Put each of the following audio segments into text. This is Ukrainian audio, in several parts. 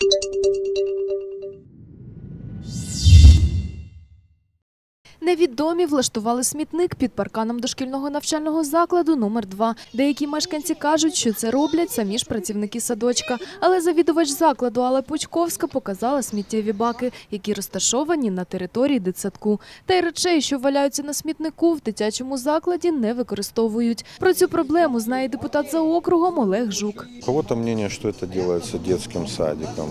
Thank you. Невідомі влаштували смітник під парканом дошкільного навчального закладу номер 2 Деякі мешканці кажуть, що це роблять самі ж працівники садочка. Але завідувач закладу Алла Пучковська показала сміттєві баки, які розташовані на території дитсадку. Та й речей, що валяються на смітнику, в дитячому закладі не використовують. Про цю проблему знає депутат за округом Олег Жук. У кого-то мнение, что это делается детским садиком.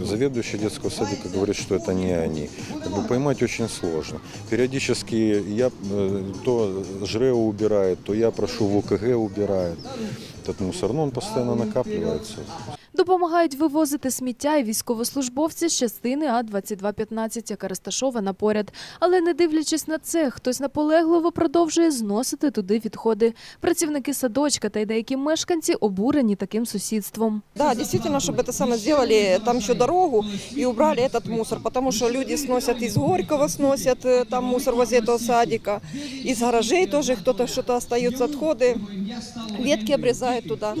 Заведующий детского садика говорит, что это не они. Как бы поймать очень сложно. Периодически я э, то ЖРЭО убирает, то я прошу в УКГ убирает. Этот мусор, но он постоянно накапливается. Допомагають вивозити сміття і військовослужбовці з частини А-2215, яка розташована поряд. Але не дивлячись на це, хтось наполегливо продовжує зносити туди відходи. Працівники садочка та й деякі мешканці обурені таким сусідством. Да, действительно, чтобы это самое сделали там еще дорогу и убрали этот мусор, потому что люди сносят из Горького, сносят э, там мусор возле этого садика, из гаражей тоже кто-то что-то остаются отходы, ветки обрезают туда.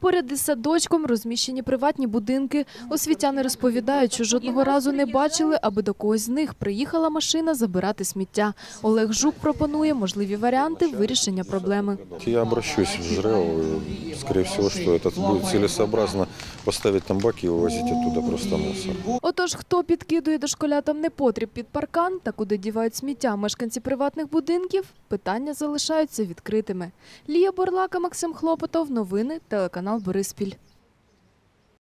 Поряд із садочком розміщені приватні будинки. Освітяни розповідають, що жодного разу не бачили, аби до когось з них приїхала машина забирати сміття. Олег Жук пропонує можливі варіанти вирішення проблеми. Я обращусь в ЖРЕО, скоріше скорее всего, что это будет целесообразно поставить там баки і вывозить оттуда просто мусор. Отож, хто підкидує дошколятам непотріб під паркан та куди дівають сміття мешканці приватних будинків, питання залишаються відкритими. Лія Борлака, Максим Хлопотов, новини, телеканал Бориспіль.